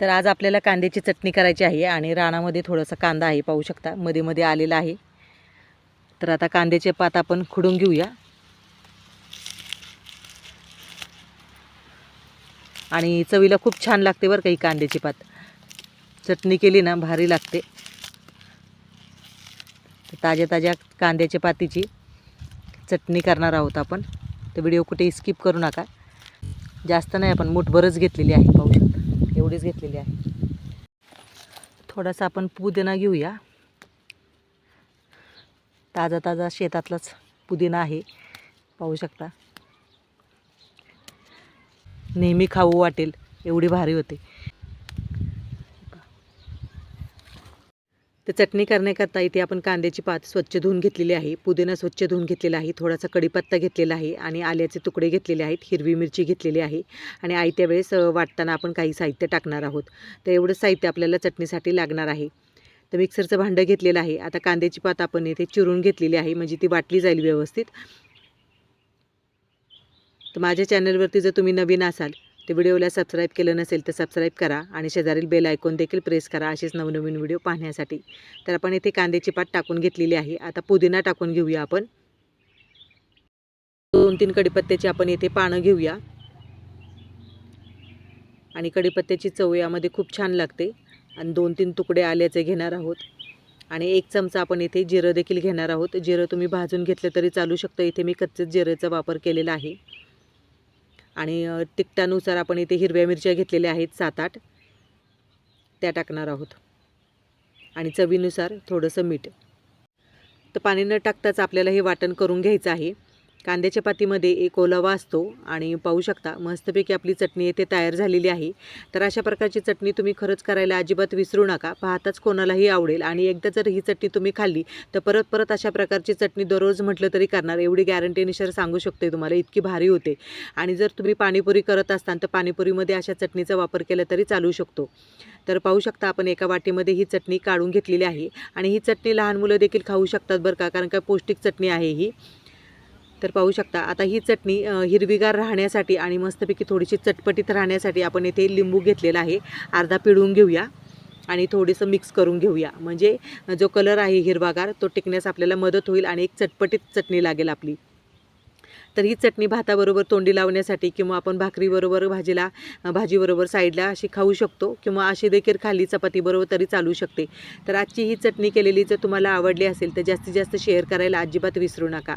तर आज आपल्याला कांद्याची चटणी करायची आहे आणि रानामध्ये थोडासा कांदा आहे पाहू शकता. मध्ये मध्ये आलेला आहे. तर आता कांद्याचे पात आपण खुडून घेऊया. आणि चवीला खूप छान लागते बरं का ही कांद्याची पात. चटणी केली ना भारी लागते. ताज्या ताज्या कांद्याच्या पातीची चटणी करणार आहोत आपण. तर व्हिडिओ कुठे स्किप करू नका. जास्त नाही आपण मूठभरच घेतलेली आहे पाहू शकता. एवढीच घेतलेली आहे. थोडासा आपण पुदिना घेऊया. ताजा ताजा शेतातलाच पुदिना आहे. पाहू शकता. नेहमी खाऊ वाटेल एवढी भारी होते. तर चटणी करण्याकरता इथे आपण कांद्याची पात स्वच्छ धुवून घेतलेली आहे. पुदिना स्वच्छ धुवून घेतलेला आहे. थोडासा कढीपत्ता घेतलेला आहे आणि आल्याचे तुकडे घेतलेले आहेत. हिरवी मिरची घेतलेली आहे आणि आयत्या वेळेस वाटताना आपण काही साहित्य टाकणार आहोत. तर एवढं साहित्य आपल्याला चटणीसाठी लागणार आहे. तर मिक्सरचं भांडं घेतलेलं आहे. आता कांद्याची पात आपण इथे चिरून घेतलेली आहे. म्हणजे ती वाटली जाईल व्यवस्थित. तर माझ्या चॅनलवरती जर तुम्ही नवीन असाल तर व्हिडिओला सबस्क्राईब केलं नसेल तर सबस्क्राईब करा आणि शेजारील बेल ऐकून देखील प्रेस करा असेच नवनवीन व्हिडिओ पाहण्यासाठी. तर आपण इथे कांद्याची पात टाकून घेतलेली आहे. आता पुदिना टाकून घेऊया आपण. दोन तीन कडीपत्त्याची आपण इथे पानं घेऊया. आणि कडीपत्त्याची चव यामध्ये खूप छान लागते. आणि दोन तीन तुकडे आल्याचे घेणार आहोत. आणि एक चमचा आपण इथे जिरं देखील घेणार आहोत. जिरं तुम्ही भाजून घेतलं तरी चालू शकतं. इथे मी कच्चेच जिरेचा वापर केलेला आहे. आणि तिखटानुसार आपण इथे हिरव्या मिरच्या घेतलेल्या आहेत सात आठ त्या टाकणार आहोत. आणि चवीनुसार थोडंसं मीठ. तर पाणी न टाकताच आपल्याला हे वाटण करून घ्यायचं आहे. कांद्याच्या पातीमध्ये एक ओलावा असतो आणि पाहू शकता मस्तपैकी आपली चटणी येथे तयार झालेली आहे. तर अशा प्रकारची चटणी तुम्ही खरंच करायला अजिबात विसरू नका. पाहताच कोणालाही आवडेल आणि एकदा जर ही चटणी तुम्ही खाल्ली तर परत परत अशा प्रकारची चटणी दररोज म्हटलं तरी करणार. एवढी गॅरंटीनुसार सांगू शकते तुम्हाला इतकी भारी होते. आणि जर तुम्ही पाणीपुरी करत असताल तर पाणीपुरीमध्ये अशा चटणीचा वापर केला तरी चालू शकतो. तर पाहू शकता आपण एका वाटीमध्ये ही चटणी काढून घेतलेली आहे. आणि ही चटणी लहान मुलं देखील खाऊ शकतात बरं का कारण का पौष्टिक चटणी आहे ही. तर पाहू शकता. आता ही चटणी हिरवीगार राहण्यासाठी आणि मस्तपैकी थोडीशी चटपटीत राहण्यासाठी आपण येथे लिंबू घेतलेला आहे. अर्धा पिळून घेऊया आणि थोडंसं मिक्स करून घेऊया. म्हणजे जो कलर आहे हिरवागार तो टिकण्यास आपल्याला मदत होईल आणि एक चटपटीत चटणी लागेल आपली. तर ही चटणी भाताबरोबर तोंडी लावण्यासाठी किंवा आपण भाकरीबरोबर भाजीला भाजीबरोबर साईडला अशी खाऊ शकतो किंवा अशी देखील खाली चपातीबरोबर तरी चालू शकते. तर आजची ही चटणी केलेली जर तुम्हाला आवडली असेल तर जास्तीत जास्त शेअर करायला अजिबात विसरू नका.